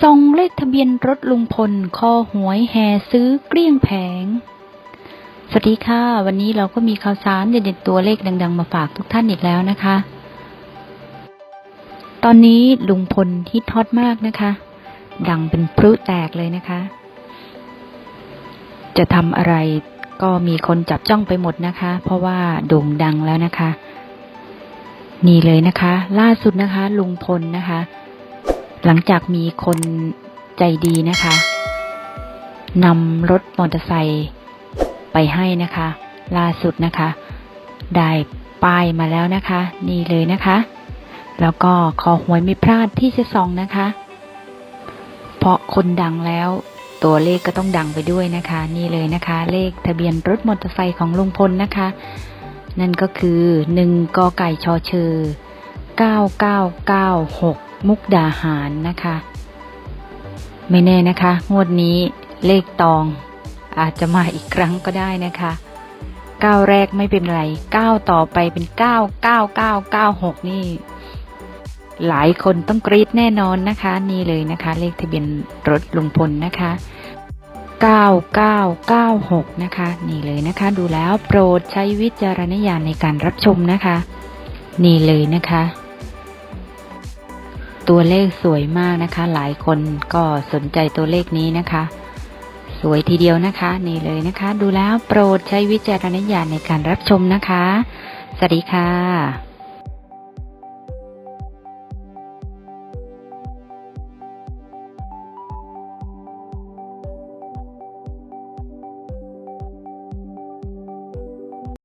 ส่องเลขทะเบียนรถลุงพลคอหวยแห่ซื้อเกลี้ยงแผง สวัสดีค่ะ วันนี้เราก็มีข่าวสารเด็ดๆตัวเลขดัง ๆ มาฝากทุกท่านอีกแล้วนะคะ ตอนนี้ลุงพลฮิตฮอตมากนะคะ ดังเป็นพลุแตกเลยนะคะ จะทำอะไรก็มีคนจับจ้องไปหมดนะคะ เพราะว่าโด่งดังแล้วนะคะ นี่เลยนะคะ ล่าสุดนะคะ ลุงพลนะคะ หลังจากมีคนใจดีนะคะนำรถมอเตอร์ไซค์ไปให้นะคะ ล่าสุดนะคะ ได้ป้ายมาแล้วนะคะ นี่เลยนะคะ แล้วก็ขอหวยไม่พลาดที่จะส่องนะคะ เพราะคนดังแล้วตัวเลขก็ต้องดังไปด้วยนะคะ นี่เลยนะคะ เลขทะเบียนรถมอเตอร์ไซค์ของลุงพลนะคะ นั่นก็คือหนึ่งกไก่ชอเชอเก้าเก้าเก้าหก มุกดาหารนะคะ ไม่แน่นะคะ งวดนี้เลขตองอาจจะมาอีกครั้งก็ได้นะคะก้าวแรกไม่เป็นไรก้าวต่อไปเป็นเก้าเก้าเก้าเก้าหกนี่ หลายคนต้องกรี๊ดแน่นอนนะคะ นี่เลยนะคะ เลขทะเบียนรถลุงพลนะคะ9996นะคะ นี่เลยนะคะ ดูแล้วโปรดใช้วิจารณญาณในการรับชมนะคะ นี่เลยนะคะ ตัวเลขสวยมากนะคะ หลายคนก็สนใจตัวเลขนี้นะคะ สวยทีเดียวนะคะ นี่เลยนะคะ ดูแล้วโปรดใช้วิจารณญาณในการรับชมนะคะ สวัสดีค่ะ